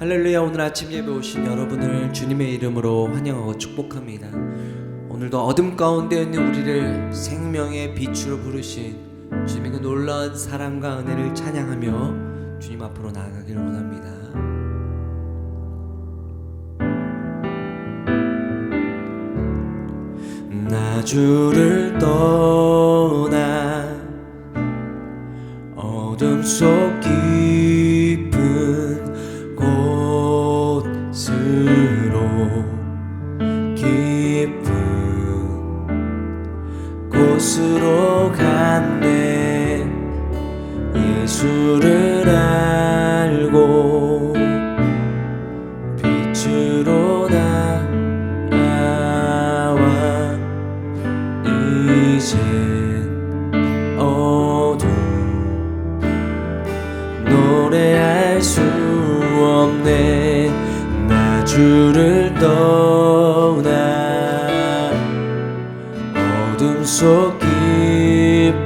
할렐루야 오늘 아침 예배 오신 여러분을 주님의 이름으로 환영하고 축복합니다. 오늘도 어둠 가운데 있는 우리를 생명의 빛으로 부르신 주님의 그 놀라운 사랑과 은혜를 찬양하며 주님 앞으로 나아가기를 원합니다. 나 주를 떠나 어둠 속 깊은 없네. 나 주를 떠나. 어둠 속 깊은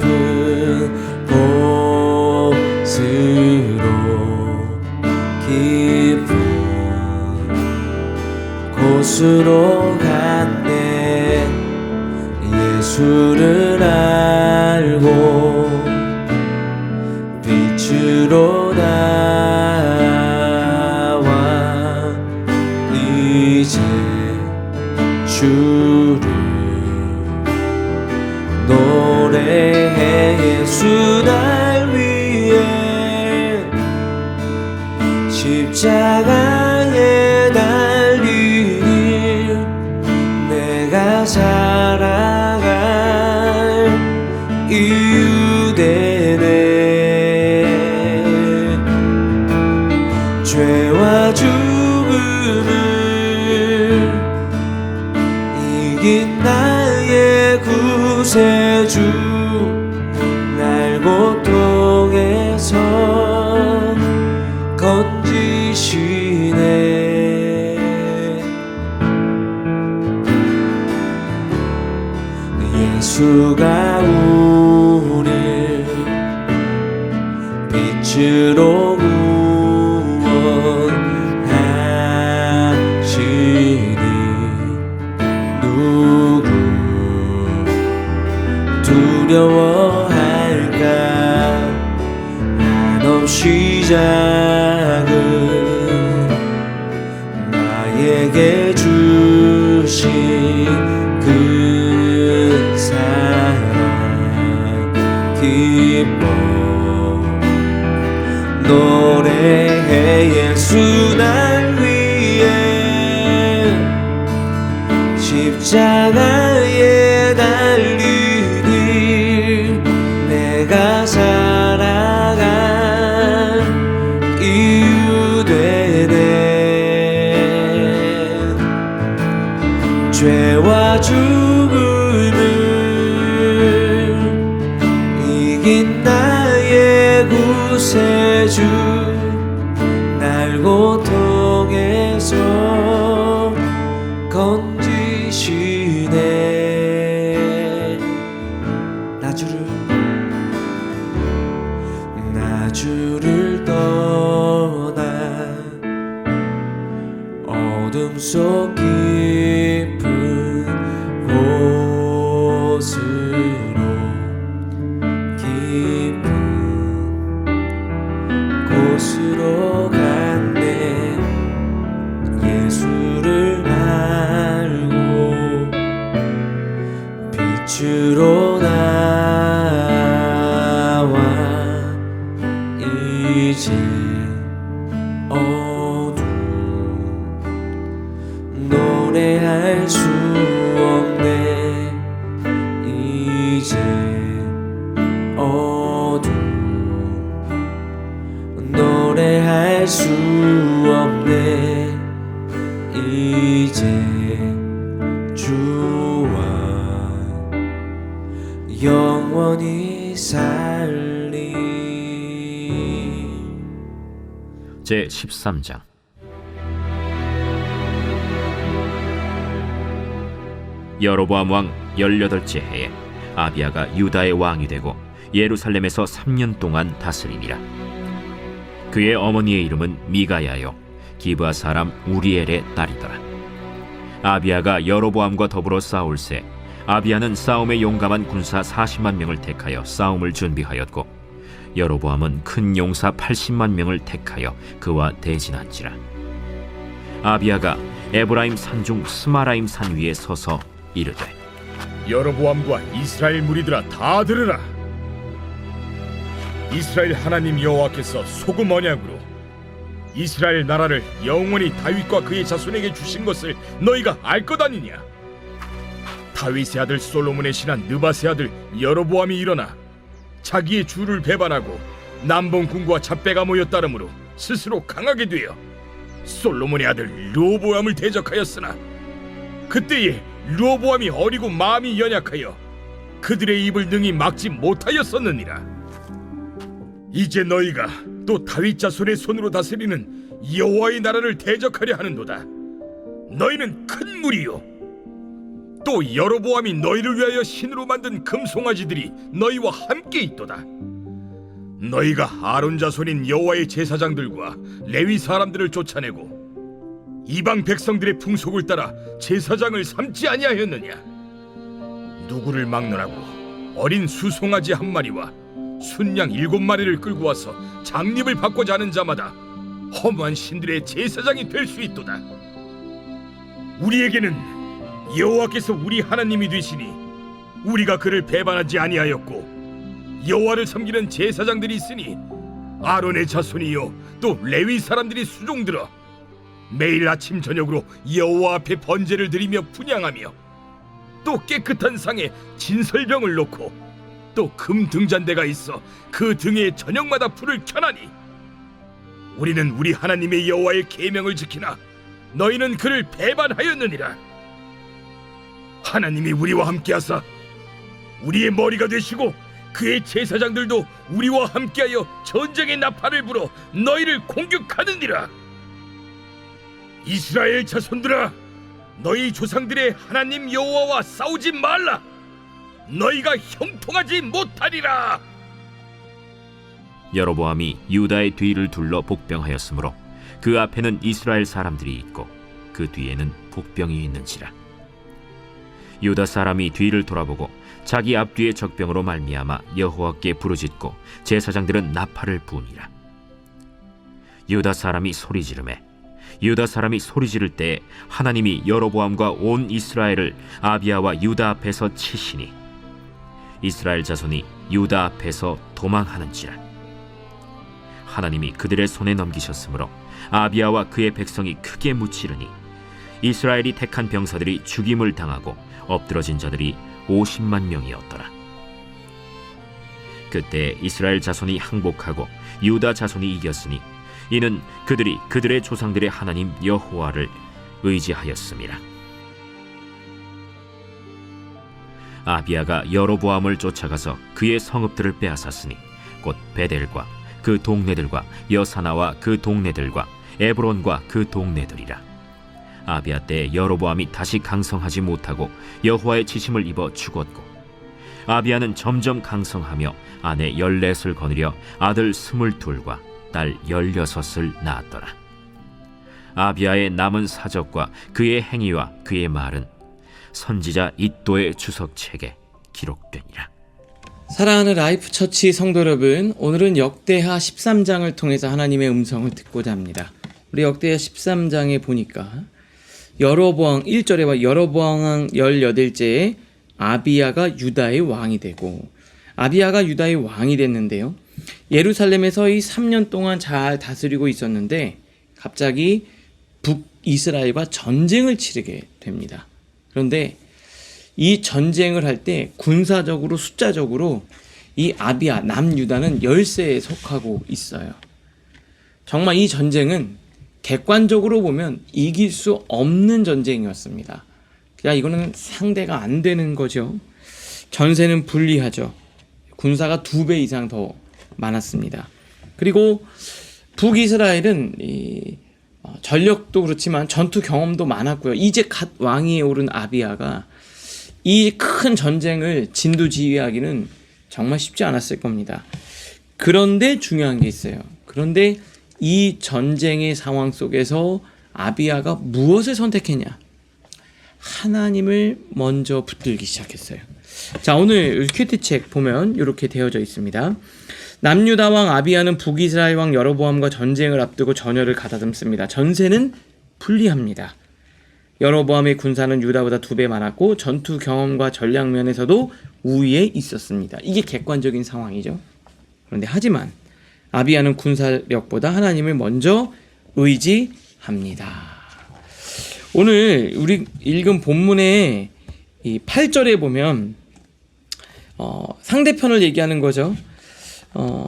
곳으로 깊은 곳으로 죄와 죽음을 이긴 나의 구세주 노래 곳으로 갔 노래할 수 없네. 이제 주와 영원히 살리. 제 13장. 여로보암 왕 18째 해에 아비아가 유다의 왕이 되고 예루살렘에서 3년 동안 다스리니라. 그의 어머니의 이름은 미가야요 기브아 사람 우리엘의 딸이더라. 아비아가 여로보암과 더불어 싸울새 아비아는 싸움에 용감한 군사 40만 명을 택하여 싸움을 준비하였고 여로보암은 큰 용사 80만 명을 택하여 그와 대진한지라. 아비아가 에브라임 산 중 스마라임 산 위에 서서 이르되 여로보암과 이스라엘 무리들아 다 들으라. 이스라엘 하나님 여호와께서 소금 언약으로 이스라엘 나라를 영원히 다윗과 그의 자손에게 주신 것을 너희가 알 것 아니냐? 다윗의 아들 솔로몬의 신한 느바의 아들 여로보암이 일어나 자기의 주를 배반하고 남봉 군과 잡배가 모여 따름으로 스스로 강하게 되어 솔로몬의 아들 르호보암을 대적하였으나 그때에 르호보암이 어리고 마음이 연약하여 그들의 입을 능히 막지 못하였었느니라. 이제 너희가 또 다윗 자손의 손으로 다스리는 여호와의 나라를 대적하려 하는도다. 너희는 큰 무리요. 또 여로보암이 너희를 위하여 신으로 만든 금송아지들이 너희와 함께 있도다. 너희가 아론 자손인 여호와의 제사장들과 레위 사람들을 쫓아내고 이방 백성들의 풍속을 따라 제사장을 삼지 아니하였느냐? 누구를 막론하고 어린 수송아지 한 마리와 순양 일곱 마리를 끌고 와서 장립을 받고자 하는 자마다 허무한 신들의 제사장이 될 수 있도다. 우리에게는 여호와께서 우리 하나님이 되시니 우리가 그를 배반하지 아니하였고 여호와를 섬기는 제사장들이 있으니 아론의 자손이요 또 레위 사람들이 수종들어 매일 아침 저녁으로 여호와 앞에 번제를 드리며 분양하며 또 깨끗한 상에 진설병을 놓고 또 금 등잔대가 있어 그 등에 저녁마다 불을 켜나니 우리는 우리 하나님의 여호와의 계명을 지키나 너희는 그를 배반하였느니라. 하나님이 우리와 함께하사 우리의 머리가 되시고 그의 제사장들도 우리와 함께하여 전쟁의 나팔을 불어 너희를 공격하느니라. 이스라엘 자손들아 너희 조상들의 하나님 여호와와 싸우지 말라 너희가 형통하지 못하리라! 여로보암이 유다의 뒤를 둘러 복병하였으므로 그 앞에는 이스라엘 사람들이 있고 그 뒤에는 복병이 있는지라. 유다 사람이 뒤를 돌아보고 자기 앞뒤의 적병으로 말미암아 여호와께 부르짖고 제사장들은 나팔을 부니라. 유다 사람이 소리 지르매 유다 사람이 소리 지를 때에 하나님이 여로보암과 온 이스라엘을 아비아와 유다 앞에서 치시니 이스라엘 자손이 유다 앞에서 도망하는지라 하나님이 그들의 손에 넘기셨으므로 아비아와 그의 백성이 크게 무치르니 이스라엘이 택한 병사들이 죽임을 당하고 엎드러진 자들이 50만 명이었더라. 그때 이스라엘 자손이 항복하고 유다 자손이 이겼으니 이는 그들이 그들의 조상들의 하나님 여호와를 의지하였음이라. 아비아가 여로보암을 쫓아가서 그의 성읍들을 빼앗았으니 곧 베델과 그 동네들과 여사나와 그 동네들과 에브론과 그 동네들이라. 아비아 때 여로보암이 다시 강성하지 못하고 여호와의 지심을 입어 죽었고 아비아는 점점 강성하며 아내 열넷을 거느려 아들 스물둘과 딸 열여섯을 낳았더라. 아비아의 남은 사적과 그의 행위와 그의 말은 선지자 이도의 주석책에 기록되니라. 사랑하는 라이프 처치 성도 여러분, 오늘은 역대하 13장을 통해서 하나님의 음성을 듣고자 합니다. 우리 역대하 13장에 보니까 여로보왕 1절에 여로보왕 18제에 아비야가 유다의 왕이 되고 아비야가 유다의 왕이 됐는데요. 예루살렘에서 이 3년 동안 잘 다스리고 있었는데 갑자기 북이스라엘과 전쟁을 치르게 됩니다. 그런데 이 전쟁을 할 때 군사적으로 숫자적으로 이 아비아 남유다는 열세에 속하고 있어요. 정말 이 전쟁은 객관적으로 보면 이길 수 없는 전쟁이었습니다. 그냥 이거는 상대가 안 되는 거죠. 전세는 불리하죠. 군사가 두 배 이상 더 많았습니다. 그리고 북이스라엘은 이 어, 전력도 그렇지만 전투 경험도 많았고요. 이제 갓 왕위에 오른 아비아가 이 큰 전쟁을 진두지휘하기는 정말 쉽지 않았을 겁니다. 그런데 중요한 게 있어요. 그런데 이 전쟁의 상황 속에서 아비야가 무엇을 선택했냐? 하나님을 먼저 붙들기 시작했어요. 자, 오늘 큐티책 보면 이렇게 되어져 있습니다. 남유다 왕 아비야는 북이스라엘 왕 여로보암과 전쟁을 앞두고 전열을 가다듬습니다. 전세는 불리합니다. 여로보암의 군사는 유다보다 두 배 많았고 전투 경험과 전략 면에서도 우위에 있었습니다. 이게 객관적인 상황이죠. 그런데 하지만 아비야는 군사력보다 하나님을 먼저 의지합니다. 오늘 우리 읽은 본문의 이 8절에 보면 어, 상대편을 얘기하는 거죠. 어,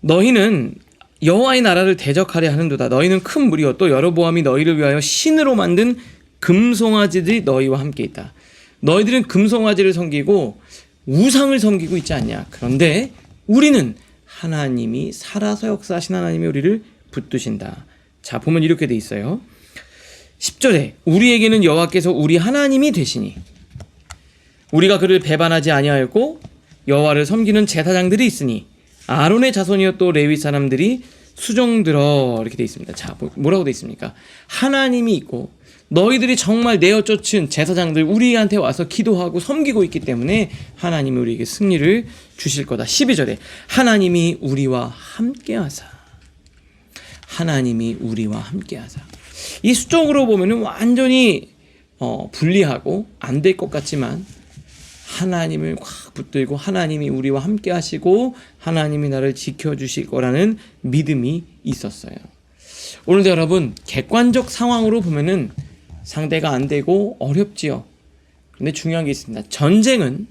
너희는 여호와의 나라를 대적하려 하는도다. 너희는 큰 무리여 또 여로보암이 너희를 위하여 신으로 만든 금송아지들이 너희와 함께 있다. 너희들은 금송아지를 섬기고 우상을 섬기고 있지 않냐. 그런데 우리는 하나님이 살아서 역사하신 하나님이 우리를 붙드신다. 자, 보면 이렇게 돼 있어요. 10절에 우리에게는 여호와께서 우리 하나님이 되시니 우리가 그를 배반하지 아니하였고 여호와를 섬기는 제사장들이 있으니 아론의 자손이여 또 레위 사람들이 수종들어 이렇게 돼 있습니다. 자, 뭐- 뭐라고 돼 있습니까? 하나님이 있고 너희들이 정말 내어 쫓은 제사장들 우리한테 와서 기도하고 섬기고 있기 때문에 하나님이 우리에게 승리를 주실 거다. 12절에 하나님이 우리와 함께 하사 하나님이 우리와 함께 하사 이 수적으로 보면은 완전히 어, 불리하고 안 될 것 같지만 하나님을 확 붙들고 하나님이 우리와 함께 하시고 하나님이 나를 지켜주실 거라는 믿음이 있었어요. 오늘도 여러분 객관적 상황으로 보면은 상대가 안 되고 어렵지요. 근데 중요한 게 있습니다. 전쟁은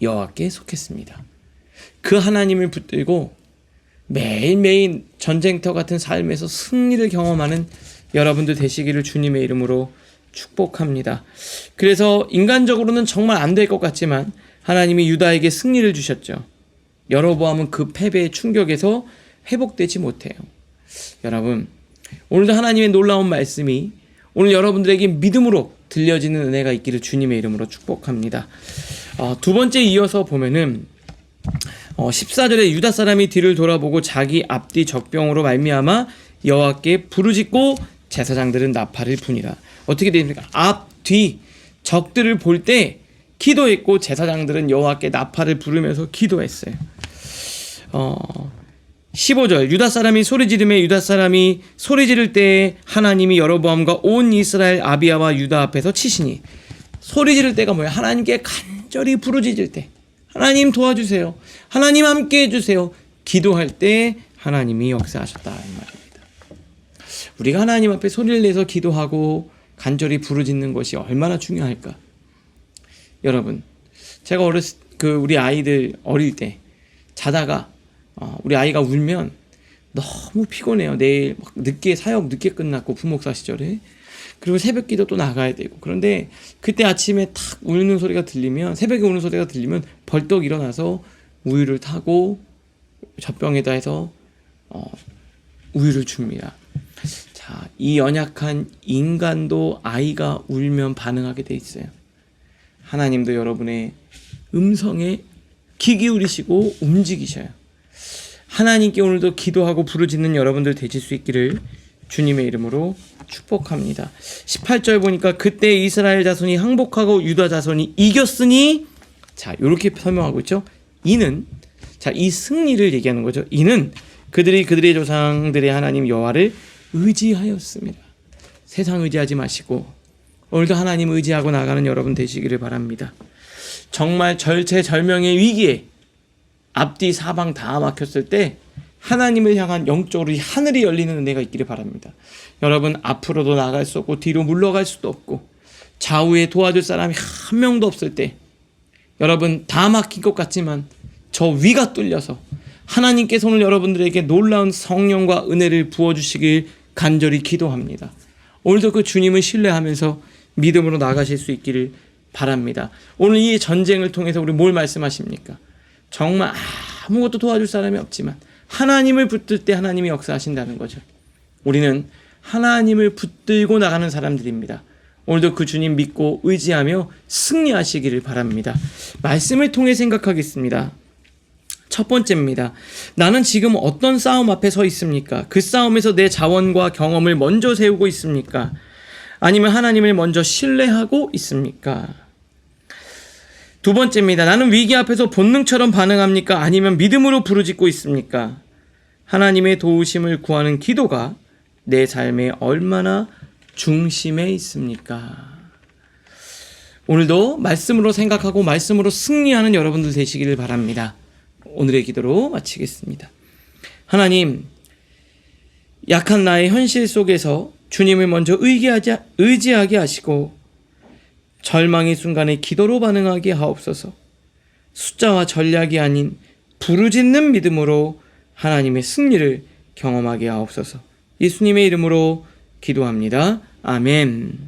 여호와께 속했습니다. 그 하나님을 붙들고 매일매일 전쟁터 같은 삶에서 승리를 경험하는 여러분들 되시기를 주님의 이름으로 축복합니다. 그래서 인간적으로는 정말 안 될 것 같지만 하나님이 유다에게 승리를 주셨죠. 여로보암은 그 패배의 충격에서 회복되지 못해요. 여러분, 오늘도 하나님의 놀라운 말씀이 오늘 여러분들에게 믿음으로 들려지는 은혜가 있기를 주님의 이름으로 축복합니다. 어, 두 번째 이어서 보면은 어, 14절에 유다 사람이 뒤를 돌아보고 자기 앞뒤 적병으로 말미암아 여호와께 부르짖고 제사장들은 나팔을 부니라. 어떻게 됩니까? 앞, 뒤 적들을 볼 때 기도했고 제사장들은 여호와께 나팔을 부르면서 기도했어요. 어, 15절 유다 사람이 소리 지르매 유다 사람이 소리 지를 때에 하나님이 여로보암과 온 이스라엘 아비아와 유다 앞에서 치시니 소리 지를 때가 뭐야? 하나님께 간절히 부르짖을 때 하나님 도와주세요. 하나님 함께 해주세요. 기도할 때 하나님이 역사하셨다 이 말입니다. 우리가 하나님 앞에 소리를 내서 기도하고 간절히 부르짖는 것이 얼마나 중요할까? 여러분, 제가 어렸을 그 우리 아이들 어릴 때 자다가 어, 우리 아이가 울면 너무 피곤해요. 내일 막 늦게 사역 늦게 끝났고 부목사 시절에 그리고 새벽기도 또 나가야 되고 그런데 그때 아침에 탁 우는 소리가 들리면 새벽에 우는 소리가 들리면 벌떡 일어나서 우유를 타고 젖병에다 해서 어, 우유를 줍니다. 자, 이 연약한 인간도 아이가 울면 반응하게 돼 있어요. 하나님도 여러분의 음성에 귀 기울이시고 움직이셔요. 하나님께 오늘도 기도하고 부르짖는 여러분들 되실 수 있기를 주님의 이름으로 축복합니다. 18절 보니까 그때 이스라엘 자손이 항복하고 유다 자손이 이겼으니 자, 이렇게 설명하고 있죠. 이는 자, 이 승리를 얘기하는 거죠. 이는 그들이 그들의 조상들의 하나님 여호와를 의지하였습니다. 세상 의지하지 마시고 오늘도 하나님 의지하고 나가는 여러분 되시기를 바랍니다. 정말 절체절명의 위기에 앞뒤 사방 다 막혔을 때 하나님을 향한 영적으로 이 하늘이 열리는 은혜가 있기를 바랍니다. 여러분 앞으로도 나갈 수 없고 뒤로 물러갈 수도 없고 좌우에 도와줄 사람이 한 명도 없을 때 여러분 다 막힌 것 같지만 저 위가 뚫려서 하나님께서 오늘 여러분들에게 놀라운 성령과 은혜를 부어주시길 간절히 기도합니다. 오늘도 그 주님을 신뢰하면서 믿음으로 나가실 수 있기를 바랍니다. 오늘 이 전쟁을 통해서 우리 뭘 말씀하십니까? 정말 아무것도 도와줄 사람이 없지만 하나님을 붙들 때 하나님이 역사하신다는 거죠. 우리는 하나님을 붙들고 나가는 사람들입니다. 오늘도 그 주님 믿고 의지하며 승리하시기를 바랍니다. 말씀을 통해 생각하겠습니다. 첫 번째입니다. 나는 지금 어떤 싸움 앞에 서 있습니까? 그 싸움에서 내 자원과 경험을 먼저 세우고 있습니까? 아니면 하나님을 먼저 신뢰하고 있습니까? 두 번째입니다. 나는 위기 앞에서 본능처럼 반응합니까? 아니면 믿음으로 부르짖고 있습니까? 하나님의 도우심을 구하는 기도가 내 삶에 얼마나 중심에 있습니까? 오늘도 말씀으로 생각하고 말씀으로 승리하는 여러분들 되시기를 바랍니다. 오늘의 기도로 마치겠습니다. 하나님, 약한 나의 현실 속에서 주님을 먼저 의지하지, 의지하게 하시고 절망의 순간에 기도로 반응하게 하옵소서. 숫자와 전략이 아닌 부르짖는 믿음으로 하나님의 승리를 경험하게 하옵소서. 예수님의 이름으로 기도합니다. 아멘.